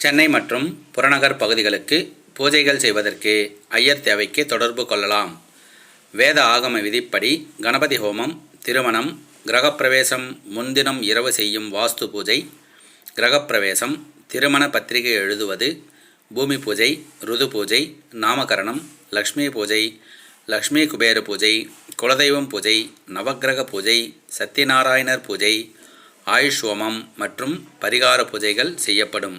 சென்னை மற்றும் புறநகர் பகுதிகளுக்கு பூஜைகள் செய்வதற்கு ஐயர் தேவைக்கு தொடர்பு கொள்ளலாம். வேத ஆகம விதிப்படி கணபதி ஹோமம் திருமணம் கிரகப்பிரவேசம் முன்தினம் இரவு செய்யும் வாஸ்து பூஜை கிரகப்பிரவேசம் திருமண பத்திரிகை எழுதுவது பூமி பூஜை ருது பூஜை நாமகரணம் லக்ஷ்மி பூஜை லக்ஷ்மி குபேர பூஜை குலதெய்வம் பூஜை நவக்கிரக பூஜை சத்யநாராயணர் பூஜை ஆயுஷ் ஹோமம் மற்றும் பரிகார பூஜைகள் செய்யப்படும்.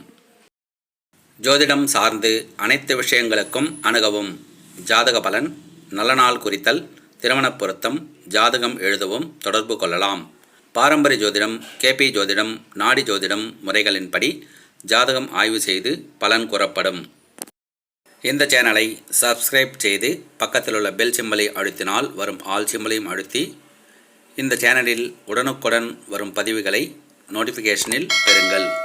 ஜோதிடம் சார்ந்து அனைத்து விஷயங்களுக்கும் அணுகவும். ஜாதக பலன் நல்ல நாள் குறித்தல் திருமணப் பொருத்தம் ஜாதகம் எழுதவும் தொடர்பு கொள்ளலாம். பாரம்பரிய ஜோதிடம் கேபி ஜோதிடம் நாடி ஜோதிடம் முறைகளின்படி ஜாதகம் ஆய்வு செய்து பலன் கூறப்படும். இந்த சேனலை சப்ஸ்கிரைப் செய்து பக்கத்தில் உள்ள பெல் சிம்பலை அழுத்தினால் வரும் ஆல் சிம்பலையும் அழுத்தி இந்த சேனலில் உடனுக்குடன் வரும் பதிவுகளை நோட்டிஃபிகேஷனில் பெறுங்கள்.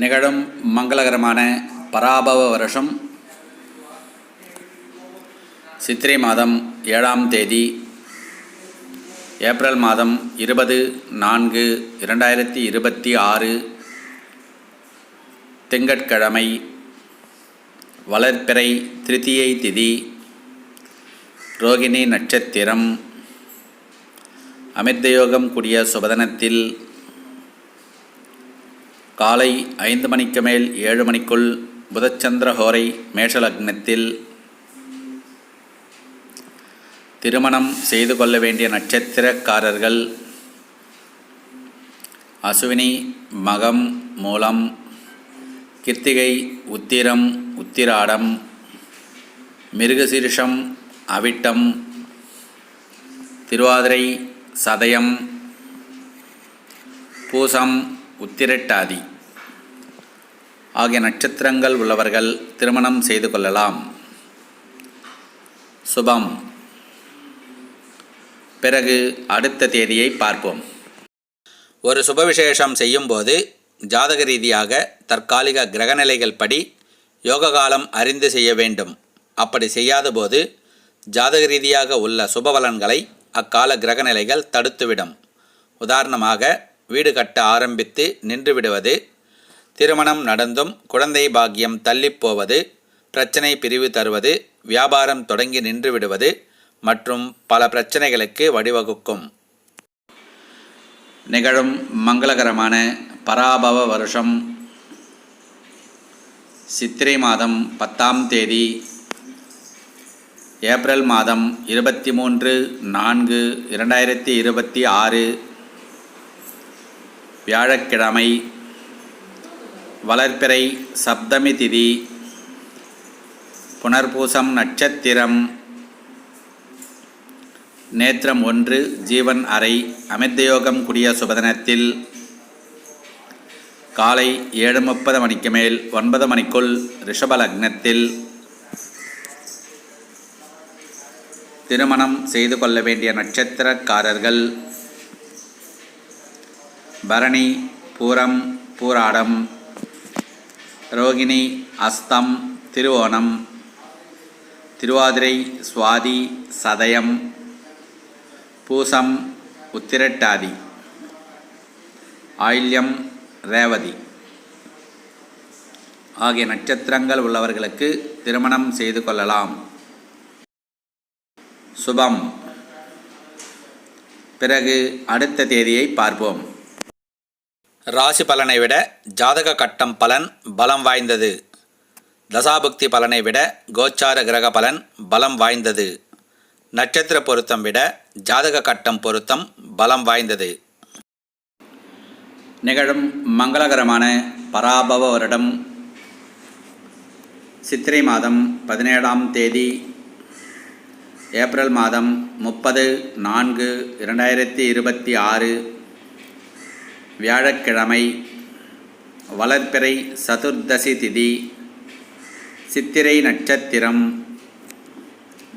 நிகழும் மங்களகரமான பராபவ வருஷம். சித்திரை மாதம் ஏழாம் தேதி ஏப்ரல் மாதம் இருபது நான்கு இரண்டாயிரத்தி இருபத்தி ஆறு திங்கட்கிழமை வளர்ப்பிறை திருத்தியை திதி ரோகிணி நட்சத்திரம் அமிர்தயோகம் கூடிய சுபதனத்தில் காலை ஐந்து மணிக்கு மேல் ஏழு மணிக்குள் புதச்சந்திர ஹோரை மேஷலக்னத்தில் திருமணம் செய்து கொள்ள வேண்டிய நட்சத்திரக்காரர்கள் அசுவினி மகம் மூலம் கிருத்திகை உத்திரம் உத்திராடம் மிருகசீரிஷம் அவிட்டம் திருவாதிரை சதயம் பூசம் உத்திரட்டாதி. ஆகிய நட்சத்திரங்கள் உள்ளவர்கள் திருமணம் செய்து கொள்ளலாம். சுபம். பிறகு அடுத்த தேதியை பார்ப்போம். ஒரு சுப விசேஷம் செய்யும்போது ஜாதக ரீதியாக தற்காலிக கிரகநிலைகள் படி யோக காலம் அறிந்து செய்ய வேண்டும். அப்படி செய்யாதபோது ஜாதக ரீதியாக உள்ள சுபபலன்களை அக்கால கிரகநிலைகள் தடுத்துவிடும். உதாரணமாக வீடு கட்ட ஆரம்பித்து நின்றுவிடுவது திருமணம் நடந்தும் குழந்தை பாக்கியம் தள்ளிப் போவது பிரச்சனை பிரிவு தருவது வியாபாரம் தொடங்கி நின்றுவிடுவது மற்றும் பல பிரச்சனைகளுக்கு வழிவகுக்கும். நிகழும் மங்களகரமான பராபவ வருஷம் சித்திரை மாதம் பத்தாம் தேதி ஏப்ரல் மாதம் இருபத்தி மூன்று நான்கு இரண்டாயிரத்தி இருபத்தி ஆறு வியாழக்கிழமை வளர்ப்பிறை சப்தமி திதி புனர்பூசம் நட்சத்திரம் நேத்திரம் ஒன்று ஜீவன் அறை அமிர்தயோகம் குடிய சுபதனத்தில் காலை ஏழு முப்பது மணிக்கு மேல் ஒன்பது மணிக்குள் ரிஷப லக்னத்தில் திருமணம் செய்து கொள்ள வேண்டிய நட்சத்திரக்காரர்கள் பரணி பூரம் பூராடம் ரோகிணி அஸ்தம் திருவோணம் திருவாதிரை சுவாதி சதயம் பூசம் உத்திரட்டாதி ஆயில்யம் ரேவதி. ஆகிய நட்சத்திரங்கள் உள்ளவர்களுக்கு திருமணம் செய்து கொள்ளலாம். சுபம். பிறகு அடுத்த தேதியை பார்ப்போம். ராசி பலனை விட ஜாதக கட்டம் பலன் பலம் வாய்ந்தது. தசாபக்தி பலனை விட கோச்சார கிரக பலன் பலம் வாய்ந்தது. நட்சத்திர பொருத்தம் விட ஜாதக கட்டம் பொருத்தம் பலம் வாய்ந்தது. நிகழும் மங்களகரமான பராபவ வருடம். சித்திரை மாதம் பதினேழாம் தேதி. ஏப்ரல் மாதம் முப்பது நான்கு இரண்டாயிரத்தி இருபத்தி ஆறு. வியாழக்கிழமை வளர்ப்பிறை சதுர்தசி திதி சித்திரை நட்சத்திரம்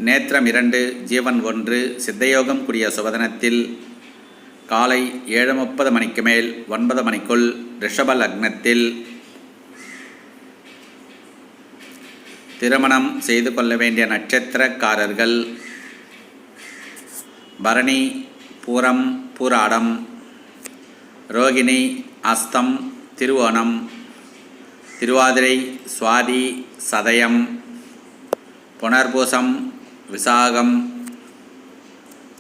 நேத்திரம் இரண்டு ஜீவன் ஒன்று சித்தயோகம் கூடிய சுபதனத்தில் காலை ஏழு முப்பது மணிக்கு மேல் ஒன்பது மணிக்குள் ரிஷப லக்னத்தில் திருமணம் செய்து கொள்ள வேண்டிய நட்சத்திரக்காரர்கள் பரணி பூரம் பூராடம் ரோகிணி அஸ்தம் திருவோணம் திருவாதிரை சுவாதி சதயம் புனர்பூசம் விசாகம்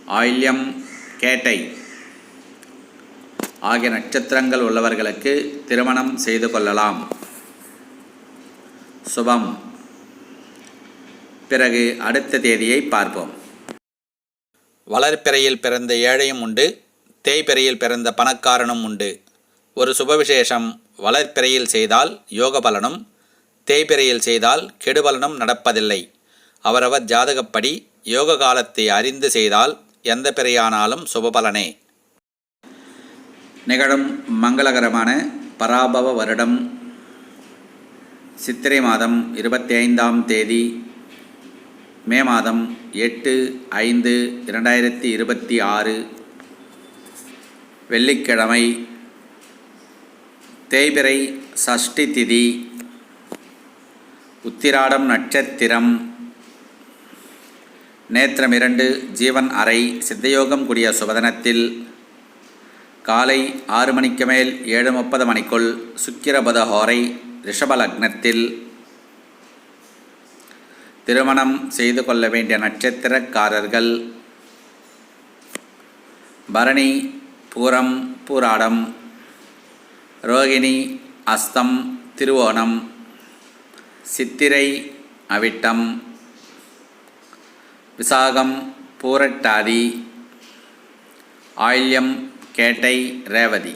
ஆயில்யம் கேட்டை ஆகிய நட்சத்திரங்கள் உள்ளவர்களுக்கு திருமணம் செய்து கொள்ளலாம். சுபம். பிறகு அடுத்த தேதியை பார்ப்போம். வளர்ப்பிறையில் பிறந்த ஏழையும் உண்டு. தேய்பிறையில் பிறந்த பணக்காரனும் உண்டு. ஒரு சுபவிசேஷம் வளர்ப்பிறையில் செய்தால் யோக பலனும் தேய்பிறையில் செய்தால் கெடுபலனும் நடப்பதில்லை. அவரவர் ஜாதகப்படி யோக காலத்தை அறிந்து செய்தால் எந்த பிறையானாலும் சுபபலனே நிகழும் மங்களகரமான பராபவ வருடம் சித்திரை மாதம் இருபத்தி ஐந்தாம் தேதி மே மாதம் எட்டு ஐந்து இரண்டாயிரத்தி இருபத்தி ஆறு வெள்ளிக்கிழமை. தேய்பிறை சஷ்டி திதி. உத்திராடம் நட்சத்திரம். நேத்திரம் இரண்டு ஜீவன் அறை சித்தயோகம் கூடிய சுபதனத்தில் காலை ஆறு மணிக்கு மேல் ஏழு முப்பது மணிக்குள் சுக்கிரபத ஹோரை ரிஷப லக்னத்தில். திருமணம் செய்து கொள்ள வேண்டிய நட்சத்திரக்காரர்கள். பரணி பூரம் பூராடம். ரோகிணி அஸ்தம் திருவோணம். சித்திரை அவிட்டம். விசாகம் பூரட்டாதி. ஆயில்யம் கேட்டை ரேவதி.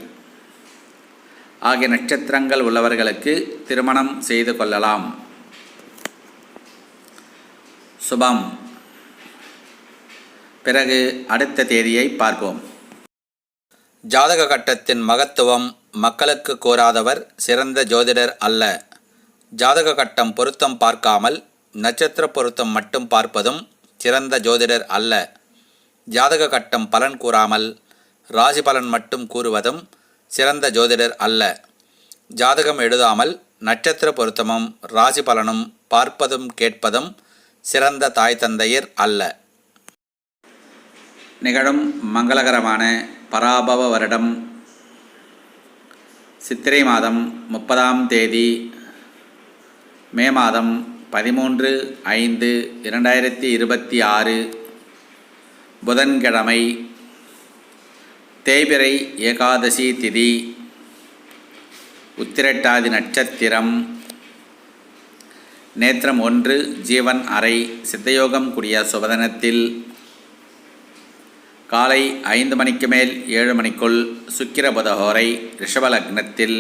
ஆகிய நட்சத்திரங்கள் உள்ளவர்களுக்கு திருமணம் செய்து கொள்ளலாம். சுபம். பிறகு அடுத்த தேதியை பார்ப்போம். ஜாதக கட்டத்தின் மகத்துவம் மக்களுக்கு கூறாதவர் சிறந்த ஜோதிடர் அல்ல. ஜாதக கட்டம் பொருத்தம் பார்க்காமல் நட்சத்திர பொருத்தம் மட்டும் பார்ப்பதும் சிறந்த ஜோதிடர் அல்ல. ஜாதக கட்டம் பலன் கூறாமல் ராசி பலன் மட்டும் கூறுவதும் சிறந்த ஜோதிடர் அல்ல. ஜாதகம் எழுதாமல் நட்சத்திர பொருத்தமும் ராசி பலனும் பார்ப்பதும் கேட்பதும் சிறந்த தாய் தந்தையர் அல்ல. நிகழும் மங்களகரமான பராபவ வருடம். சித்திரை மாதம் முப்பதாம் தேதி மே மாதம் பதிமூன்று ஐந்து இரண்டாயிரத்தி இருபத்தி ஆறு புதன்கிழமை தேய்பிறை ஏகாதசி திதி உத்திரட்டாதி நட்சத்திரம். நேத்திரம் ஒன்று ஜீவன் அறை சித்தயோகம் கூடிய சுபதனத்தில் காலை ஐந்து மணிக்கு மேல் ஏழு மணிக்குள் சுக்கிரபுதஹோரை ரிஷபலக்னத்தில்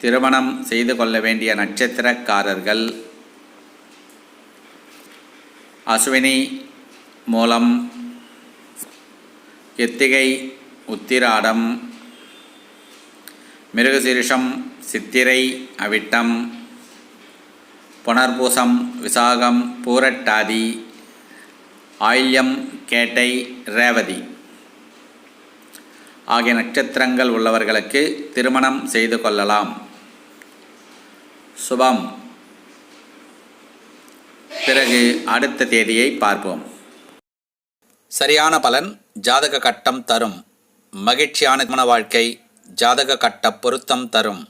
திருமணம் செய்து கொள்ள வேண்டிய நட்சத்திரக்காரர்கள் அஸ்வினி மூலம் எத்திகை உத்திராடம் மிருகசீரிஷம் சித்திரை அவிட்டம் புனர்பூசம் விசாகம் பூரட்டாதி ஆயில்யம் கேட்டை ரேவதி. ஆகிய நட்சத்திரங்கள் உள்ளவர்களுக்கு திருமணம் செய்து கொள்ளலாம். சுபம். பிறகு அடுத்த தேதியை பார்ப்போம். சரியான பலன் ஜாதக கட்டம் தரும். மகிழ்ச்சியான திருமண வாழ்க்கை ஜாதக கட்ட பொருத்தம் தரும்.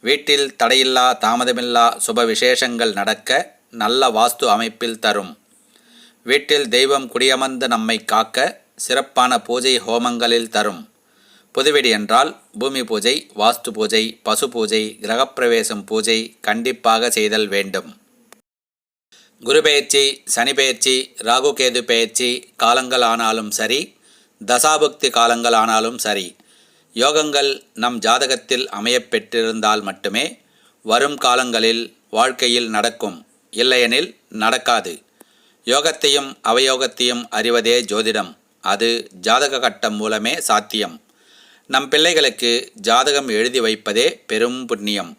வீட்டில் தடையில்லா தாமதமில்லா சுப விசேஷங்கள் நடக்க நல்ல வாஸ்து அமைப்பில் தரும். வீட்டில் தெய்வம் குடியமர்ந்து நம்மை காக்க சிறப்பான பூஜை ஹோமங்களில் தரும். புதுவெடி என்றால் பூமி பூஜை வாஸ்து பூஜை பசு பூஜை கிரகப்பிரவேசம் பூஜை கண்டிப்பாக செய்தல் வேண்டும். குரு பெயர்ச்சி சனி பெயர்ச்சி ராகுகேது பெயர்ச்சி காலங்கள் ஆனாலும் சரி தசாபக்தி காலங்கள் ஆனாலும் சரி யோகங்கள் நம் ஜாதகத்தில் அமையப்பெற்றிருந்தால் மட்டுமே வரும் காலங்களில் வாழ்க்கையில் நடக்கும். இல்லையெனில் நடக்காது. யோகத்தையும் அவயோகத்தையும் அறிவதே ஜோதிடம். அது ஜாதக கட்டம் மூலமே சாத்தியம். நம் பிள்ளைகளுக்கு ஜாதகம் எழுதி வைப்பதே பெரும் புண்ணியம்.